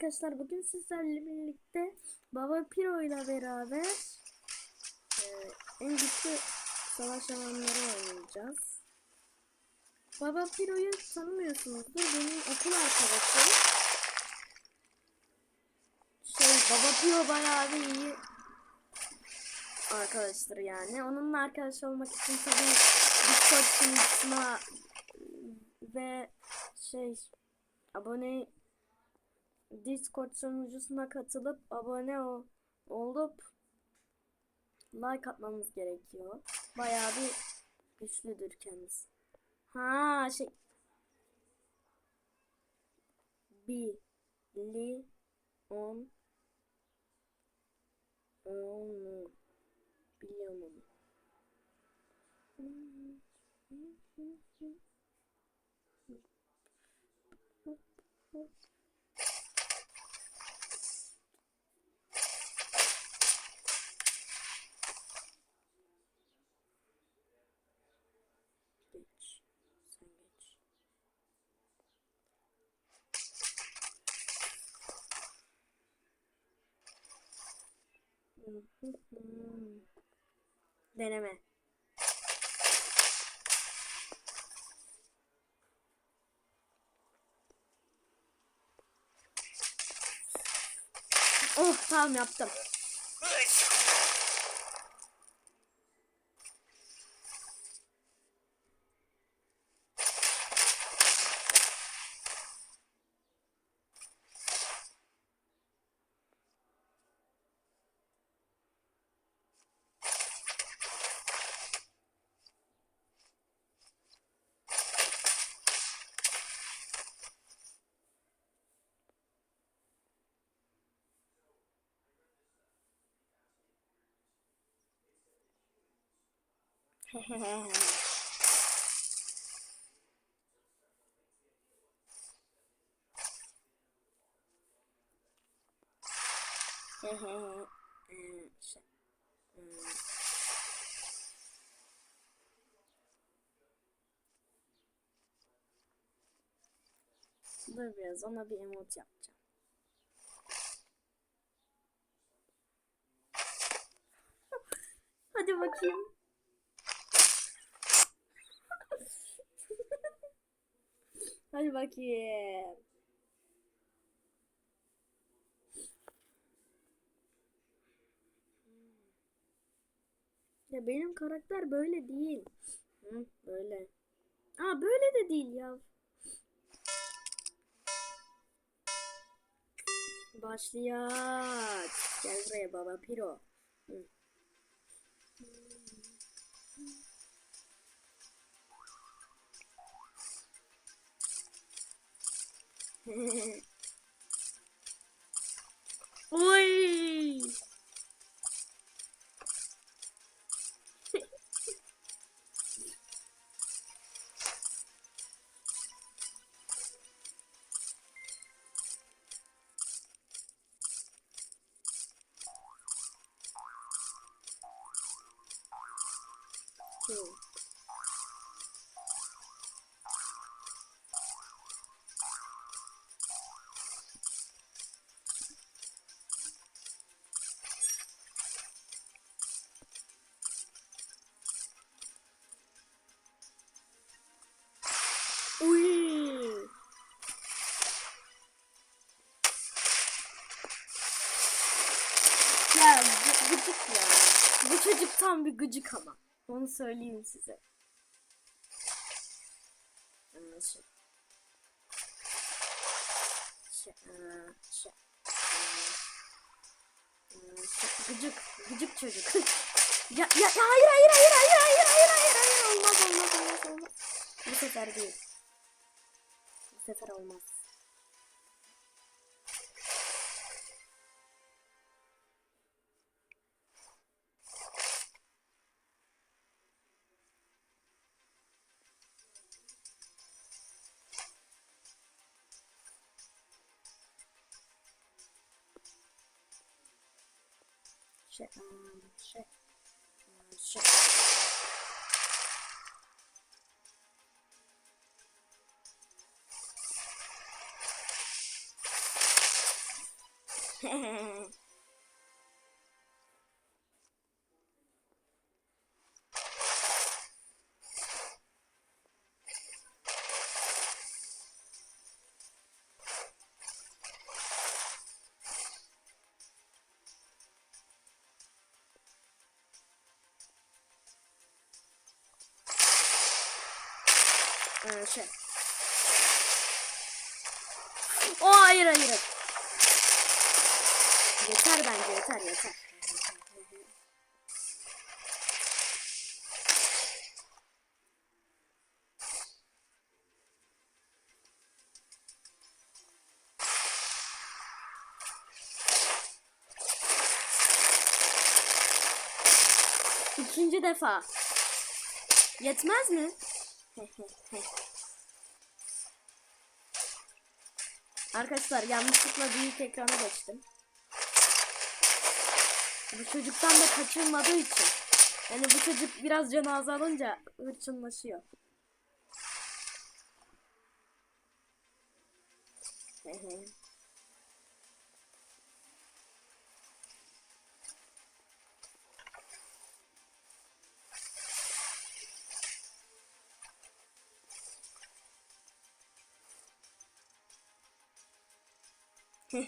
arkadaşlar bugün sizlerle birlikte Baba Piro ile beraber e, en güçlü savaş alanları oynayacağız. Baba Piro'yu tanımıyorsunuzdur. Benim okul arkadaşım. Şey Baba Piro bayağı iyi arkadaştır yani. Onunla arkadaş olmak için tabii Discord sunucusuna ve şey abone Discord sunucusuna katılıp abone ol, olup like atmamız gerekiyor. Bayağı bir güçlüdür kendisi. Ha şey bir li on onu biliyorum onu. Geç. Sen geç. Deneme. Oh tamam yaptım. Dur biraz ona bir emot yapacağım. Hadi bakayım. Hadi bakayım. Ya benim karakter böyle değil. Hı, böyle. Aa böyle de değil ya. Başlıyor. Gel buraya baba piro. Hı. Uy. Cool. Hmm. Gıcık ya. Bu çocuk tam bir gıcık ama. Onu söyleyeyim size. Ee, Şey. Ee, Şey. ee, şey, Gıcık. Gıcık çocuk. ya, ya, ya hayır hayır hayır hayır hayır hayır hayır hayır olmaz olmaz olmaz olmaz. Bu sefer değil. Bu sefer olmaz. atacağım. Hehehe Ee, şey. O hayır hayır. hayır. Yeter bence yeter yeter. İkinci defa. Yetmez mi? Arkadaşlar yanlışlıkla büyük ekranı geçtim. Bu çocuktan da kaçılmadığı için. Yani bu çocuk biraz canı azalınca hırçınlaşıyor. Hehe. Ya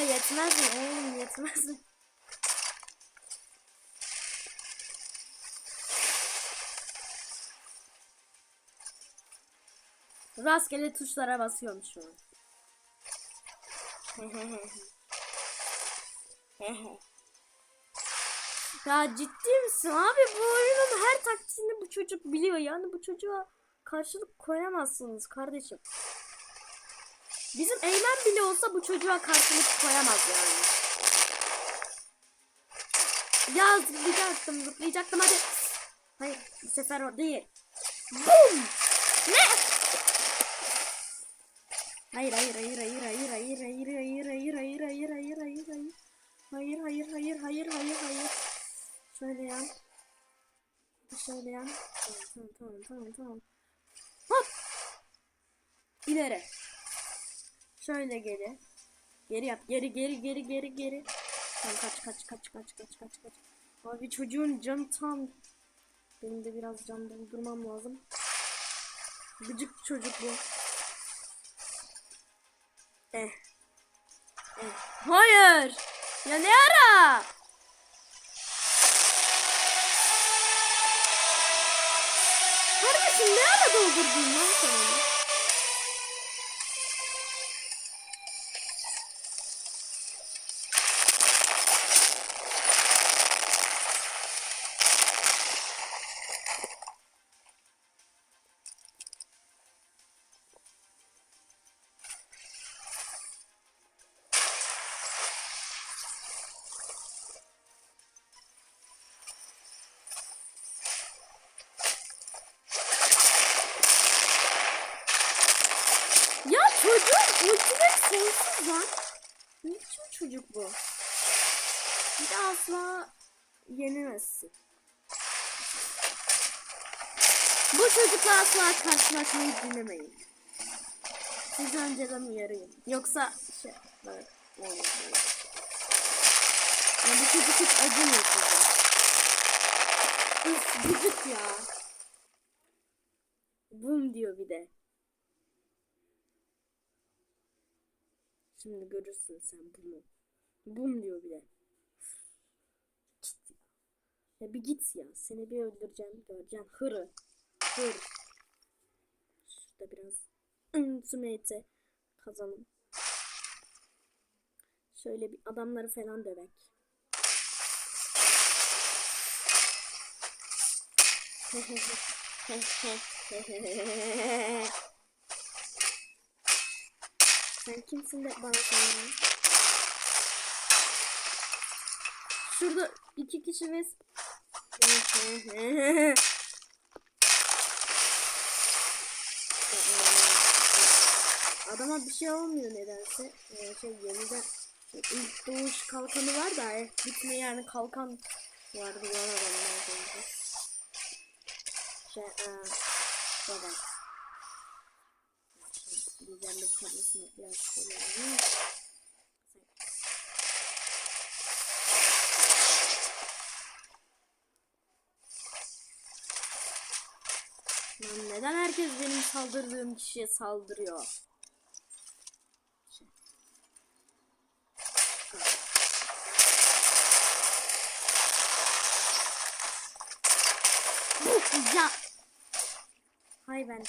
yetmez mi oğlum yetmez mi? Rastgele tuşlara basıyorum şu an. ya ciddi misin abi bu oyunun her taktiğini bu çocuk biliyor yani bu çocuğa karşılık koyamazsınız kardeşim. Bizim Eymen bile olsa bu çocuğa karşılık koyamaz yani. Ya zıplayacaktım zıplayacaktım hadi. Hayır bu sefer o değil. Boom! Ne? Hayır hayır hayır hayır hayır hayır hayır hayır hayır hayır hayır hayır hayır hayır hayır hayır hayır hayır hayır hayır şöyle ya şöyle ya tamam tamam tamam tamam hop ileri şöyle geri geri yap geri geri geri geri geri tamam kaç kaç kaç kaç kaç kaç kaç abi çocuğun canı tam benim de biraz can doldurmam lazım gıcık çocuk bu Eh. Hayır. Ya ne ara? Kardeşim ne ara doldurdun lan sen Ne biçim çocuk bu? Bir de asla yenemezsin. Bu çocukla asla karşılaşmayı dinlemeyin. Sizi önceden uyarayım. Yoksa şey böyle olmaz. Yani bu çocuk hiç acımıyor size. Üf gıcık ya. Bum diyor bir de. Şimdi görürsün sen bunu. Bum diyor bir de. Git ya. Bir git ya. Seni bir öldüreceğim. Göreceğim. Hırı. Hır. Şurada biraz ultimate kazanım. Şöyle bir adamları falan dövek. Sen kimsin de bana söylüyorsun? Şurada iki kişi ve adama bir şey olmuyor nedense. Ee, şey yeniden ilk doğuş kalkanı var da eh, bitme yani kalkan vardı bu adamın. Şey ee, baba. Liderlik tablosunu biraz koyalım. Lan neden herkes benim saldırdığım kişiye saldırıyor? Şey. ya. Hay ben.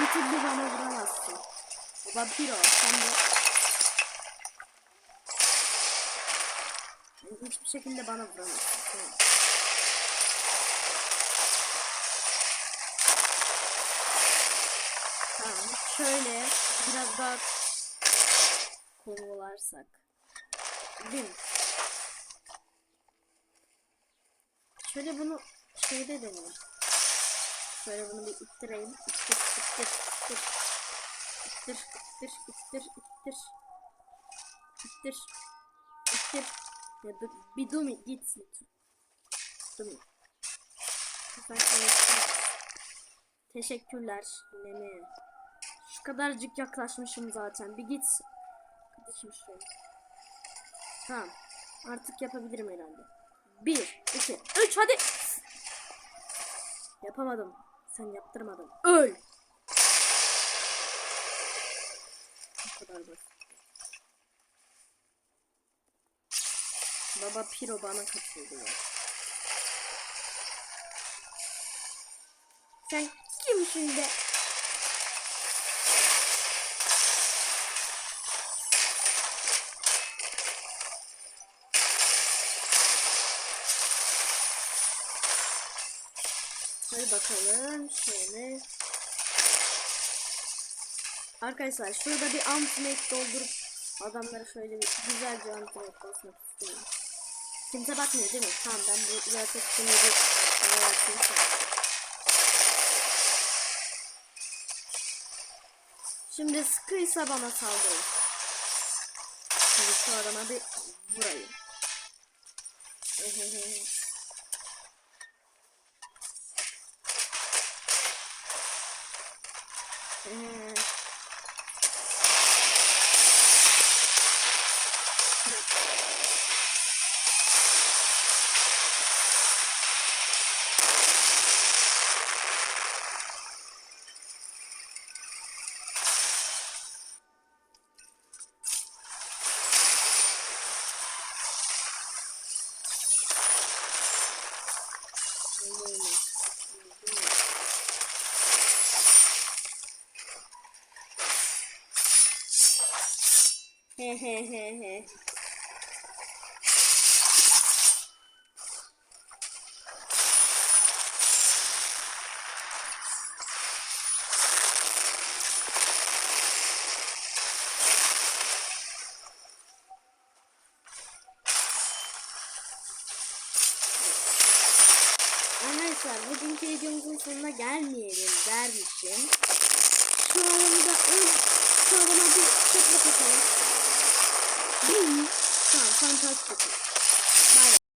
Bir türlü bana vuramazsın. Vampiro sen de... Hiçbir şekilde bana vuramazsın. Tamam. Tamam. Şöyle biraz daha kovalarsak. Değil mi? Şöyle bunu şeyde deneyim. Şöyle bunu bir ittireyim. İttir, ittir, ittir. İttir, ittir, ittir, ittir. İttir. İttir. Ya dur, bir dumi gitsin. Dumi. İttir. Teşekkürler. Nene. Şu kadarcık yaklaşmışım zaten. Bir git. Kardeşim şöyle. Tamam. Artık yapabilirim herhalde. Bir, iki, üç hadi. Yapamadım. Sen yaptırmadın. Öl. Bu kadar basit. Baba Piro bana katıldı ya. Sen kimsin de? Hadi bakalım şöyle. Arkadaşlar şurada bir ultimate doldurup adamlara şöyle bir güzelce ultimate basmak istiyorum. Kimse bakmıyor değil mi? Tamam ben bu zaten şunu bir atayım. Şimdi sıkıysa bana saldırın. Şimdi şu adama bir vurayım. Mm. Arkadaşlar bugünkü videomuzun sonuna gelmeyelim dermişim. Şu adamı da öl, şu adama bir çöple katalım. 嗯算了换一